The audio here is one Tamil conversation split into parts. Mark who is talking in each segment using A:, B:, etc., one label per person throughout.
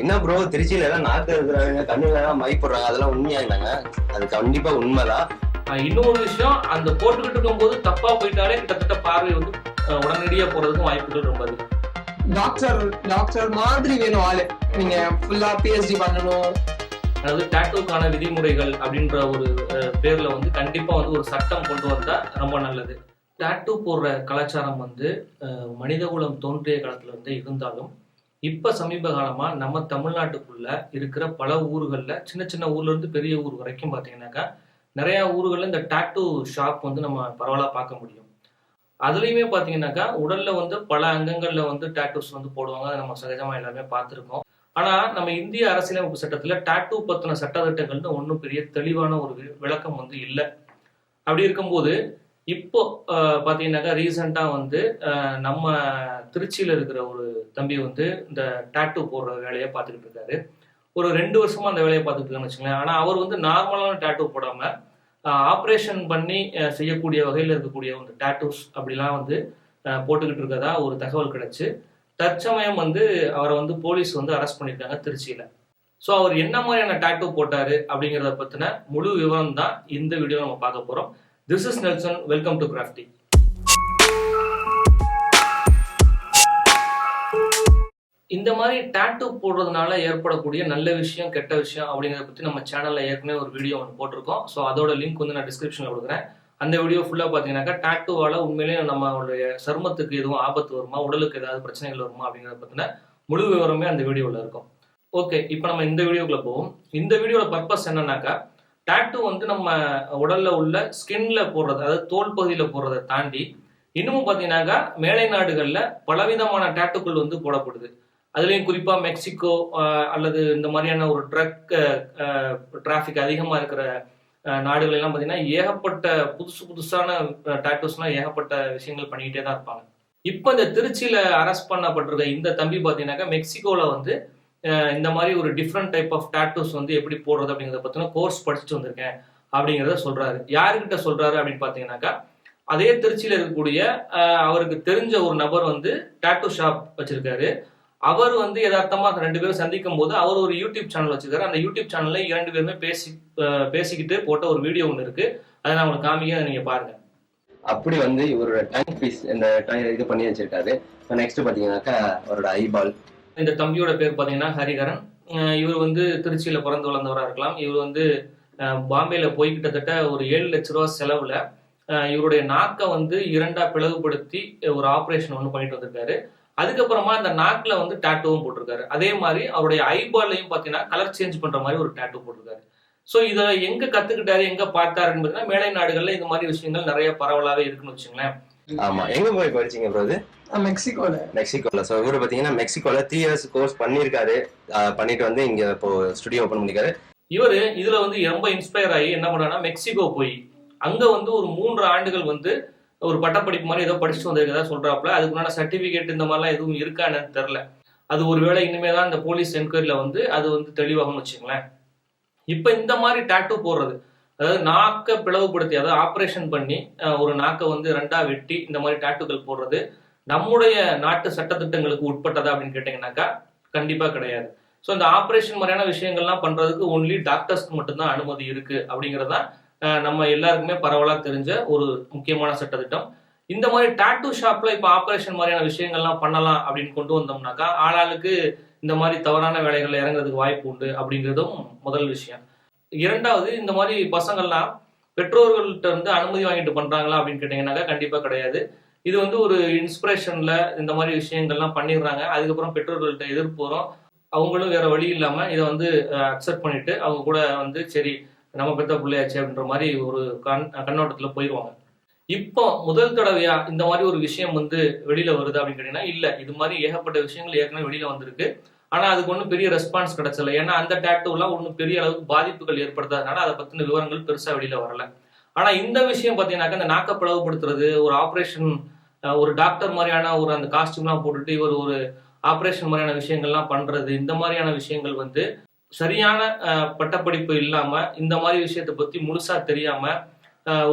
A: என்ன ப்ரோ திருச்சியில எல்லாம் நாக்கு இருக்கிறாங்க கண்ணுல எல்லாம் மை போடுறாங்க அதெல்லாம் உண்மையாங்க அது கண்டிப்பா உண்மைதான்.
B: இன்னொரு விஷயம் அந்த போட்டுக்கிட்டு இருக்கும்போது தப்பா போயிட்டாலே கிட்டத்தட்ட பார்வை வந்து உடனடியா போறதுக்கும் வாய்ப்புகள் ரொம்ப அதிகம்.
C: டாக்டர் டாக்டர் மாதிரி வேணும் ஆளு. நீங்க ஃபுல்லா பிஹெச்டி பண்ணணும்.
B: அதாவது டாட்டூக்கான விதிமுறைகள் அப்படின்ற ஒரு பேர்ல வந்து கண்டிப்பா வந்து ஒரு சட்டம் கொண்டு வந்தா ரொம்ப நல்லது. டாட்டூ போடுற கலாச்சாரம் வந்து மனிதகுலம் தோன்றிய காலத்துல இருந்தே இருந்தாலும் இப்போ சமீப காலமாக நம்ம தமிழ்நாட்டுக்குள்ள இருக்கிற பல ஊர்களில் சின்ன சின்ன ஊர்ல இருந்து பெரிய ஊர் வரைக்கும் பார்த்தீங்கன்னாக்கா நிறையா ஊர்களில் இந்த டாட்டூ ஷாப் வந்து நம்ம பரவலாக பார்க்க முடியும். அதுலேயுமே பார்த்தீங்கன்னாக்கா உடலில் வந்து பல அங்கங்களில் வந்து டாட்டூஸ் வந்து போடுவாங்க. அதை நம்ம சகஜமாக எல்லாமே பார்த்துருக்கோம். ஆனால் நம்ம இந்திய அரசியலமைப்பு சட்டத்தில் டாட்டூ பற்றின சட்டத்திட்டங்கள்னு ஒன்றும் பெரிய தெளிவான ஒரு வி- விளக்கம் வந்து இல்லை. அப்படி இருக்கும்போது இப்போ பார்த்தீங்கன்னாக்கா பாத்தீங்கன்னாக்கா வந்து நம்ம திருச்சியில் இருக்கிற ஒரு தம்பி வந்து இந்த டாட்டூ போடுற வேலையை பார்த்துக்கிட்டு இருக்காரு. ஒரு ரெண்டு வருஷமா அந்த வேலையை பார்த்துட்டு இருக்கான்னு வச்சுக்கோங்களேன். ஆனால் அவர் வந்து நார்மலான டாட்டூ போடாம ஆப்ரேஷன் பண்ணி செய்யக்கூடிய வகையில் இருக்கக்கூடிய அந்த டேட்டூஸ் அப்படிலாம் வந்து போட்டுக்கிட்டு இருக்கதா ஒரு தகவல் கிடைச்சு. தற்சமயம் வந்து அவரை வந்து போலீஸ் வந்து அரெஸ்ட் பண்ணியிருக்காங்க திருச்சியில். ஸோ அவர் என்ன மாதிரியான டேட்டூ போட்டாரு அப்படிங்கிறத பற்றின முழு விவரம் தான் இந்த வீடியோ நம்ம பார்க்க போகிறோம் this is Nelson welcome to Crafty இந்த மாதிரி டேட்டூ போடுறதுனால ஏற்படக்கூடிய நல்ல விஷயம் கெட்ட விஷயம் அப்படிங்கிறத பற்றி நம்ம சேனலில் ஏற்கனவே ஒரு வீடியோ ஒன்று போட்டிருக்கோம். ஸோ அதோட லிங்க் வந்து நான் டிஸ்கிரிப்ஷனில் கொடுக்குறேன். அந்த வீடியோ ஃபுல்லாக பார்த்தீங்கன்னாக்கா டேட்டூவால் உண்மையிலேயே நம்மளுடைய சருமத்துக்கு எதுவும் ஆபத்து வருமா? உடலுக்கு ஏதாவது பிரச்சனைகள் வருமா? அப்படிங்கிறத பற்றின முழு விவரமே அந்த வீடியோவில் இருக்கும். ஓகே இப்போ நம்ம இந்த வீடியோக்குள்ளே போவோம். இந்த வீடியோட பர்பஸ் என்னன்னாக்கா டேட்டூ வந்து நம்ம உடலில் உள்ள ஸ்கின்ல போடுறது அதாவது தோல் பகுதியில் போடுறதை தாண்டி இன்னமும் பார்த்தீங்கன்னாக்கா மேலை நாடுகளில் பலவிதமான டேட்டுக்கள் வந்து போடப்படுது. அதுலேயும் குறிப்பாக மெக்சிகோ அல்லது இந்த மாதிரியான ஒரு ட்ரக் டிராஃபிக் அதிகமாக இருக்கிற நாடுகளெல்லாம் நாடுகள் எல்லாம் பார்த்தீங்கன்னா ஏகப்பட்ட புதுசு புதுசான டாட்டூஸ்லாம் ஏகப்பட்ட விஷயங்கள் பண்ணிக்கிட்டே தான் இருப்பாங்க. இப்போ இந்த திருச்சியில் அரெஸ்ட் பண்ணப்பட்டிருக்க இந்த தம்பி பார்த்தீங்கன்னாக்கா மெக்சிகோவில் வந்து இந்த மாதிரி ஒரு டிஃப்ரெண்ட் டைப் ஆஃப் டாட்டூஸ் வந்து எப்படி போடுறது அப்படிங்கிறத பார்த்தீங்கன்னா கோர்ஸ் படிச்சுட்டு வந்திருக்கேன் அப்படிங்கிறத சொல்கிறாரு யாருக்கிட்ட சொல்கிறாரு அப்படின்னு பார்த்தீங்கன்னாக்கா அதே திருச்சியில் இருக்கக்கூடிய அவருக்கு தெரிஞ்ச ஒரு நபர் வந்து டாட்டூ ஷாப் வச்சுருக்காரு. அவர் வந்து யதார்த்தமா ரெண்டு பேரும் சந்திக்கும் போது அவர் ஒரு யூடியூப் சேனல் வச்சிருக்காரு. அந்த யூடியூப் சேனல்ல இரண்டு பேருமே பேசி பேசிக்கிட்டு போட்ட ஒரு வீடியோ ஒன்று இருக்கு. அதை நான் உங்களுக்கு காமிக்க நீங்க பாருங்க.
A: அப்படி வந்து இவரோட டங் பீஸ் இந்த இது பண்ணி வச்சிருக்காரு. நெக்ஸ்ட் பாத்தீங்கன்னாக்கா அவரோட ஐபால்
B: இந்த தம்பியோட பேர் பார்த்தீங்கன்னா ஹரிகரன். இவர் வந்து திருச்சியில பிறந்து வளர்ந்தவராக இருக்கலாம். இவர் வந்து பாம்பேல போய் கிட்டத்தட்ட ஒரு ஏழு லட்ச ரூபா செலவுல இவருடைய நாக்கை வந்து இரண்டா பிளவுபடுத்தி ஒரு ஆப்ரேஷன் ஒன்று பண்ணிட்டு வந்திருக்காரு. அதுக்கப்புறமா அந்த நாக்குல வந்து டாட்டூவும் போட்டிருக்காரு. அதே மாதிரி அவருடைய ஐபால்லையும் பார்த்தீங்கன்னா கலர் சேஞ்ச் பண்ற மாதிரி ஒரு டாட்டூ போட்டிருக்காரு. ஸோ இதை எங்க கத்துக்கிட்டாரு எங்க பார்த்தாருன்னு பார்த்தீங்கன்னா மேலை நாடுகள்ல இந்த மாதிரி விஷயங்கள் நிறைய பரவலாவே இருக்குன்னு வச்சுங்களேன்
A: ஆமா. எங்க போய் படிச்சீங்க ப்ரோ இது?
C: மெக்சிகோல.
A: மெக்சிகோல. ஸோ இவர் பாத்தீங்கன்னா மெக்சிகோல த்ரீ இயர்ஸ் கோர்ஸ் பண்ணியிருக்காரு. அஹ் பண்ணிட்டு வந்து இங்க இப்போ ஸ்டுடியோ ஓப்பன் பண்ணிருக்காரு
B: இவரு இதுல வந்து ரொம்ப இன்ஸ்பயர் ஆகி என்ன பண்ணாருன்னா மெக்சிகோ போய் அங்க வந்து ஒரு மூன்று ஆண்டுகள் வந்து ஒரு பட்டப்படிப்பு மாதிரி ஏதோ படிச்சுட்டு வந்திருக்கதா சொல்றாப்புல. அதுக்குண்டான சர்டிபிகேட் இந்த மாதிரிலாம் எதுவும் இருக்கா என்னன்னு தெரியல. அது ஒருவேளை இனிமேல் தான் இந்த போலீஸ் என்கொயரியில் வந்து அது வந்து தெளிவாகும்னு வச்சுங்களேன் இப்போ இந்த மாதிரி டாட்டூ போடுறது அதாவது நாக்கை பிளவுபடுத்தி அதாவது ஆப்ரேஷன் பண்ணி ஒரு நாக்கை வந்து ரெண்டாக வெட்டி இந்த மாதிரி டாட்டூக்கள் போடுறது நம்முடைய நாட்டு சட்டத்திட்டங்களுக்கு உட்பட்டதா அப்படின்னு கேட்டிங்கனாக்கா கண்டிப்பாக கிடையாது. ஸோ இந்த ஆப்ரேஷன் மாதிரியான விஷயங்கள்லாம் பண்ணுறதுக்கு ஒன்லி டாக்டர்ஸ்க்கு மட்டும்தான் அனுமதி இருக்குது அப்படிங்கிறதான் நம்ம எல்லாருக்குமே பரவலாக தெரிஞ்ச ஒரு முக்கியமான சட்டத்திட்டம். இந்த மாதிரி டாட்டூ ஷாப்ல இப்ப ஆப்ரேஷன் மாதிரியான விஷயங்கள்லாம் பண்ணலாம் அப்படின்னு கொண்டு வந்தோம்னாக்கா ஆளாளுக்கு இந்த மாதிரி தவறான வேலைகள் இறங்குறதுக்கு வாய்ப்பு உண்டு அப்படிங்கிறதும் முதல் விஷயம். இரண்டாவது இந்த மாதிரி பசங்கள்லாம் பெற்றோர்கள்ட்ட இருந்து அனுமதி வாங்கிட்டு பண்றாங்களா அப்படின்னு கேட்டீங்கன்னாக்கா கண்டிப்பா கிடையாது. இது வந்து ஒரு இன்ஸ்பிரேஷன்ல இந்த மாதிரி விஷயங்கள்லாம் பண்ணிடுறாங்க. அதுக்கப்புறம் பெற்றோர்கள்ட்ட எதிர்ப்பு வரும். அவங்களும் வேற வழி இல்லாம இதை வந்து அக்செப்ட் பண்ணிட்டு அவங்க கூட வந்து சரி நம்ம பெத்த பிள்ளையாச்சு அப்படின்ற மாதிரி ஒரு கண் கண்ணோட்டத்தில் போயிடுவாங்க இப்போ முதல் தடவையா இந்த மாதிரி ஒரு விஷயம் வந்து வெளியில வருது அப்படின்னு கேட்டீங்கன்னா இல்ல. இது மாதிரி ஏகப்பட்ட விஷயங்கள் ஏற்கனவே வெளியில வந்திருக்கு. ஆனா அதுக்கு ஒன்றும் பெரிய ரெஸ்பான்ஸ் கிடைச்சல. ஏன்னா அந்த டேட்டூலாம் ஒன்றும் பெரிய அளவுக்கு பாதிப்புகள் ஏற்படுத்தாதனால அதை பத்தின விவரங்கள் பெருசா வெளியில வரல. ஆனா இந்த விஷயம் பாத்தீங்கன்னாக்கா இந்த நாக்க பிளவுபடுத்துறது ஒரு ஆப்ரேஷன் ஒரு டாக்டர் மாதிரியான ஒரு அந்த காஸ்டியூம்லாம் போட்டுட்டு இவர் ஒரு ஆப்ரேஷன் மாதிரியான விஷயங்கள்லாம் பண்றது இந்த மாதிரியான விஷயங்கள் வந்து சரியான பட்டப்படிப்பு இல்லாம இந்த மாதிரி விஷயத்தை பத்தி முழுசா தெரியாம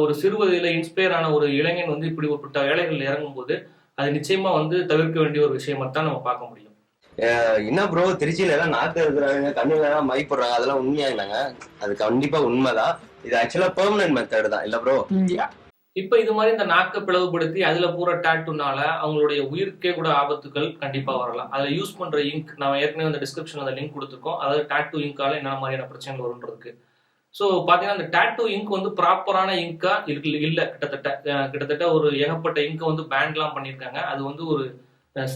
B: ஒரு சிறுவதில இன்ஸ்பயர் ஆன ஒரு இளைஞன் வந்து இப்படி ஒரு வேலைகள் இறங்கும் போது அது நிச்சயமா வந்து தவிர்க்க வேண்டிய ஒரு விஷயமா தான் நம்ம பார்க்க முடியும்.
A: என்ன ப்ரோ திருச்சியில எல்லாம் நாக்கு இருக்கிறாங்க கண்ணுல எல்லாம் மை போடுறாங்க அதெல்லாம் உண்மையாங்களாங்க அது கண்டிப்பா உண்மைதான். இது ஆக்சுவலா பெர்மனன்ட் மெத்தட் தான். இல்ல ப்ரோ.
B: இப்ப இது மாதிரி இந்த நாக்கை பிளவுபடுத்தி அதுல பூரா டேட்டுனால அவங்களுடைய உயிருக்கே கூட ஆபத்துகள் கண்டிப்பா வரலாம். அதுல யூஸ் பண்ற இங்க் நம்ம ஏற்கனவே அந்த டிஸ்கிரிப்ஷன் அந்த லிங்க் கொடுத்துருக்கோம். அதாவது டாட்டூ இங்கால என்னென்ன மாதிரியான பிரச்சனைகள் வரும்ன்றதுக்கு ஸோ பார்த்தீங்கன்னா அந்த டாட்டூ இங்க் வந்து ப்ராப்பரான இங்கா இருக்கு இல்லை கிட்டத்தட்ட கிட்டத்தட்ட ஒரு ஏகப்பட்ட இங்கை வந்து பேண்ட்லாம் பண்ணியிருக்காங்க. அது வந்து ஒரு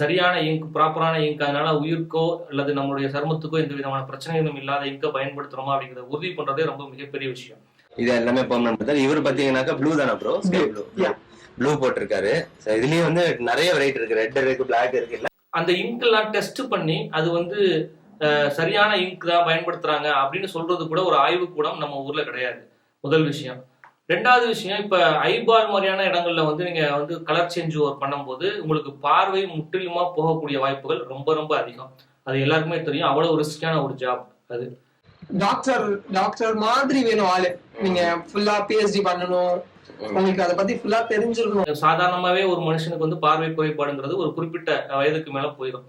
B: சரியான இங்க் ப்ராப்பரான இங்க் அதனால உயிருக்கோ அல்லது நம்மளுடைய சருமத்துக்கோ எந்த விதமான பிரச்சனைகளும் இல்லாத இங்கை பயன்படுத்துறோமா அப்படிங்கிறத உறுதி பண்ணுறதே ரொம்ப மிகப்பெரிய விஷயம்.
A: இது எல்லாமே பெர்மனன்ட் மெத்தட் இவர் பாத்தீங்கன்னாக்கா ப்ளூ தானே ப்ரோ
C: Blue.
A: ப்ளூ. ப்ளூ போட்டிருக்காரு. இதுலயும் வந்து நிறைய வெரைட்டி இருக்கு. ரெட் இருக்கு பிளாக் இருக்கு இல்ல
B: அந்த இங்க்லாம் டெஸ்ட் பண்ணி அது வந்து சரியான இங்க் தான் பயன்படுத்துறாங்க அப்படின்னு சொல்றது கூட ஒரு ஆய்வு கூடம் நம்ம ஊர்ல கிடையாது. முதல் விஷயம். ரெண்டாவது விஷயம் இப்ப ஐபால் மாதிரியான இடங்கள்ல வந்து நீங்க வந்து கலர் சேஞ்ச் ஓவர் பண்ணும்போது உங்களுக்கு பார்வை முற்றிலுமா போகக்கூடிய வாய்ப்புகள் ரொம்ப ரொம்ப அதிகம். அது எல்லாருக்குமே தெரியும். அவ்வளவு ரிஸ்கான ஒரு ஜாப் அது.
C: டாக்டர் டாக்டர் மாதிரி வேணும் ஆளு. நீங்க ஃபுல்லா பிஹெச்டி பண்ணணும். உங்களுக்கு அதை பத்தி ஃபுல்லா தெரிஞ்சிருக்கணும்.
B: சாதாரணமாவே ஒரு மனுஷனுக்கு வந்து பார்வை குறைபாடுங்கிறது ஒரு குறிப்பிட்ட வயதுக்கு மேல போயிடும்.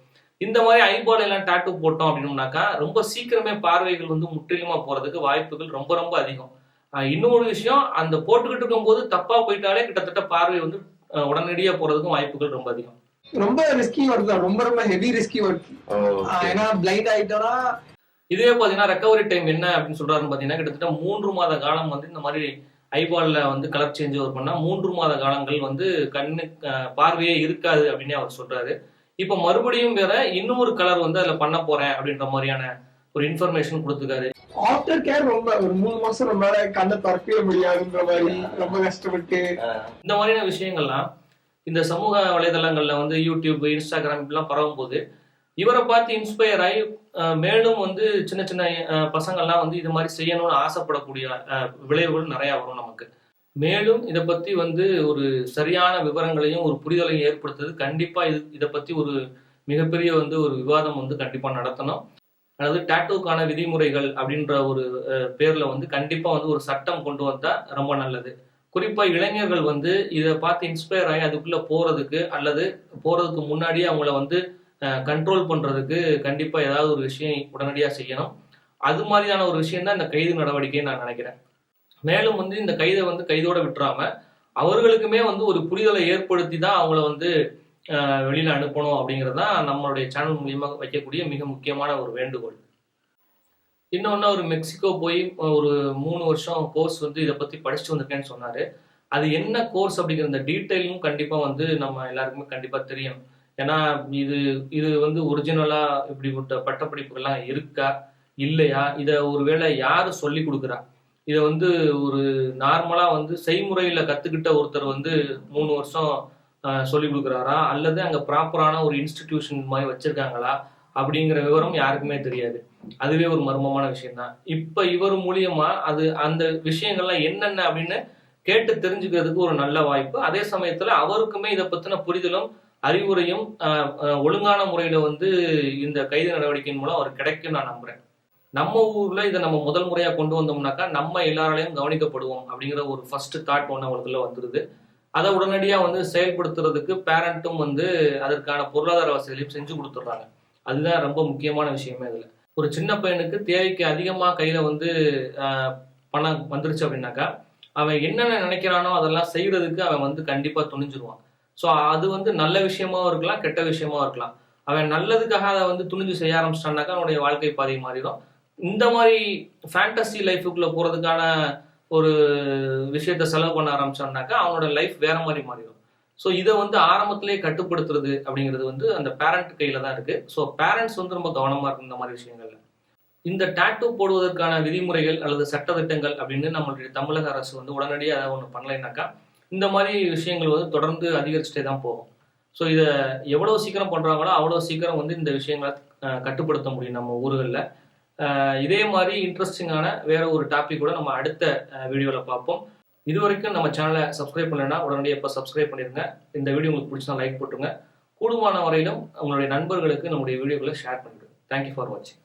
B: இந்த மாதிரி ஐபால் எல்லாம் டாட்டூ போட்டோம் அப்படின்னோம்னாக்கா ரொம்ப சீக்கிரமே பார்வைகள் வந்து முற்றிலுமா போறதுக்கு வாய்ப்புகள் ரொம்ப ரொம்ப அதிகம். இன்னொரு விஷயம் அந்த போட்டுக்கிட்டு இருக்கும்போது தப்பா போயிட்டாலே கிட்டத்தட்ட பார்வை வந்து உடனடியா போறதுக்கும் வாய்ப்புகள் ரொம்ப அதிகம்.
C: ரொம்ப ரிஸ்கி ஒர்க் தான். ரொம்ப ரொம்ப ஹெவி ரிஸ்கி ஒர்க் ஏன்னா பிளைண்ட் ஆயிட்டோம்னா
B: இதே பாத்தீங்கன்னா ரெக்கவரி டைம் என்ன அப்படின்னு சொல்றாருன்னு பாத்தீங்கன்னா கிட்டத்தட்ட மூன்று மாத காலம் வந்து இந்த மாதிரி ஐபால்ல வந்து கலர் சேஞ்ச் ஓவர் பண்ணா மூன்று மாத காலங்கள் வந்து கண்ணு பார்வையே இருக்காது அப்படின்னு அவர் சொல்றாரு. இப்போ மறுபடியும் வேற இன்னொரு கலர் வந்து அதுல பண்ண போறேன் அப்படின்ற மாதிரியான ஒரு இன்ஃபர்மேஷன் கொடுத்துருக்காரு.
C: ஆஃப்டர் கேர் ரொம்ப ஒரு மூணு மாசம் நம்மளால கண்ணை திறக்கவே முடியாதுன்ற மாதிரி ரொம்ப கஷ்டப்பட்டு.
B: இந்த மாதிரியான விஷயங்கள்லாம் இந்த சமூக வலைதளங்கள்ல வந்து யூடியூப் இன்ஸ்டாகிராம் இப்படிலாம் பரவும் போது இவரை பார்த்து இன்ஸ்பயர் ஆகி மேலும் வந்து சின்ன சின்ன பசங்கள்லாம் வந்து இது மாதிரி செய்யணும்னு ஆசைப்படக்கூடிய விளைவுகள் நிறைய வரும் நமக்கு. மேலும் இதை பத்தி வந்து ஒரு சரியான விவரங்களையும் ஒரு புரிதலையும் ஏற்படுத்துறது கண்டிப்பா இது இதை பத்தி ஒரு மிகப்பெரிய வந்து ஒரு விவாதம் வந்து கண்டிப்பா நடத்தணும். அதாவது டாட்டூக்கான விதிமுறைகள் அப்படின்ற ஒரு பேரில் பேர்ல வந்து கண்டிப்பா வந்து ஒரு சட்டம் கொண்டு வந்தா ரொம்ப நல்லது. குறிப்பா இளைஞர்கள் வந்து இதை பார்த்து இன்ஸ்பயர் ஆகி அதுக்குள்ள போறதுக்கு அல்லது போறதுக்கு முன்னாடியே அவங்கள வந்து கண்ட்ரோல் பண்ணுறதுக்கு கண்டிப்பாக ஏதாவது ஒரு விஷயம் உடனடியாக செய்யணும். அது மாதிரியான ஒரு விஷயம் தான் இந்த கைது நடவடிக்கைன்னு நான் நினைக்கிறேன். மேலும் வந்து இந்த கைதை வந்து கைதோட விட்டுறாம அவர்களுக்குமே வந்து ஒரு புரிதலை ஏற்படுத்தி தான் அவங்கள வந்து வெளியில் வெளியில அனுப்பணும் அப்படிங்கிறது தான் நம்மளுடைய சேனல் மூலியமாக வைக்கக்கூடிய மிக முக்கியமான ஒரு வேண்டுகோள். இன்னொன்று ஒரு மெக்சிகோ போய் ஒரு மூணு வருஷம் கோர்ஸ் வந்து இதை பற்றி படிச்சுட்டு வந்திருக்கேன்னு சொன்னார். அது என்ன கோர்ஸ் அப்படிங்கிற அந்த டீட்டெயிலும் கண்டிப்பாக வந்து நம்ம எல்லாருக்குமே கண்டிப்பாக தெரியும். ஏன்னா இது இது வந்து ஒரிஜினலா இப்படிப்பட்ட பட்டப்படிப்புகள்லாம் இருக்கா? இல்லையா? இதை ஒருவேளை யாரு சொல்லி கொடுக்குறா? இதை வந்து ஒரு நார்மலா வந்து செய்முறையில கத்துக்கிட்ட ஒருத்தர் வந்து மூணு வருஷம் சொல்லி கொடுக்குறாரா? அல்லது அங்க ப்ராப்பரான ஒரு இன்ஸ்டிடியூஷன் மாதிரி வச்சிருக்காங்களா? அப்படிங்கிற விவரம் யாருக்குமே தெரியாது. அதுவே ஒரு மர்மமான விஷயம் தான் இப்ப இவர் மூலியமா அது அந்த விஷயங்கள்லாம் என்னென்ன அப்படின்னு கேட்டு தெரிஞ்சுக்கிறதுக்கு ஒரு நல்ல வாய்ப்பு. அதே சமயத்துல அவருக்குமே இதை பத்தின புரிதலும் அறிவுரையும் ஒழுங்கான முறையில வந்து இந்த கைது நடவடிக்கையின் மூலம் அவர் கிடைக்கும் நான் நம்புறேன். நம்ம ஊர்ல இதை நம்ம முதல் முறையா கொண்டு வந்தோம்னாக்கா நம்ம எல்லாராலையும் கவனிக்கப்படுவோம் அப்படிங்கிற ஒரு ஃபர்ஸ்ட் தாட் ஒன்று அவங்களுக்குள்ள வந்துருது. அதை உடனடியாக வந்து செயல்படுத்துறதுக்கு பேரண்ட்டும் வந்து அதற்கான பொருளாதார வசதிகளையும் செஞ்சு கொடுத்துட்றாங்க. அதுதான் ரொம்ப முக்கியமான விஷயமே இதில். ஒரு சின்ன பையனுக்கு தேவைக்கு அதிகமாக கையில் வந்து பணம் வந்துருச்சு அப்படின்னாக்கா அவன் என்னென்ன நினைக்கிறானோ அதெல்லாம் செய்கிறதுக்கு அவன் வந்து கண்டிப்பாக துணிஞ்சிருவான். ஸோ அது வந்து நல்ல விஷயமாவும் இருக்கலாம் கெட்ட விஷயமாவும் இருக்கலாம். அவன் நல்லதுக்காக அதை வந்து துணிஞ்சு செய்ய ஆரம்பிச்சிட்டான்னாக்கா அவனுடைய வாழ்க்கை பாதை மாறிடும். இந்த மாதிரி ஃபேண்டசி லைஃபுக்குள்ளே போகிறதுக்கான ஒரு விஷயத்த செலவு பண்ண ஆரம்பிச்சான்னாக்கா அவனோட லைஃப் வேற மாதிரி மாறிடும். ஸோ இதை வந்து ஆரம்பத்திலே கட்டுப்படுத்துறது அப்படிங்கிறது வந்து அந்த பேரண்ட் கையில தான் இருக்கு. ஸோ பேரண்ட்ஸ் வந்து ரொம்ப கவனமா இருக்கும் இந்த மாதிரி விஷயங்கள்ல. இந்த டேட்டூ போடுவதற்கான விதிமுறைகள் அல்லது சட்டத்திட்டங்கள் அப்படின்னு நம்மளுடைய தமிழக அரசு வந்து உடனடியாக அதை ஒன்று பண்ணலைனாக்கா இந்த மாதிரி விஷயங்கள் வந்து தொடர்ந்து அதிகரிச்சுட்டே தான் போகும். ஸோ இதை எவ்வளோ சீக்கிரம் பண்ணுறாங்களோ அவ்வளோ சீக்கிரம் வந்து இந்த விஷயங்களை கட்டுப்படுத்த முடியும் நம்ம ஊர்களில். இதே மாதிரி இன்ட்ரெஸ்டிங்கான வேற ஒரு டாபிக் கூட நம்ம அடுத்த வீடியோவில் பார்ப்போம். இது வரைக்கும் நம்ம சேனலை சப்ஸ்கிரைப் பண்ணலைன்னா உடனடியாக இப்போ சப்ஸ்கிரைப் பண்ணிடுங்க இந்த வீடியோ உங்களுக்கு பிடிச்சா லைக் போட்டுருங்க. கூடுமான வரையிலும் உங்களுடைய நண்பர்களுக்கு நம்முடைய வீடியோக்களை ஷேர் பண்ணிடுங்க தேங்க்யூ ஃபார் வாட்சிங்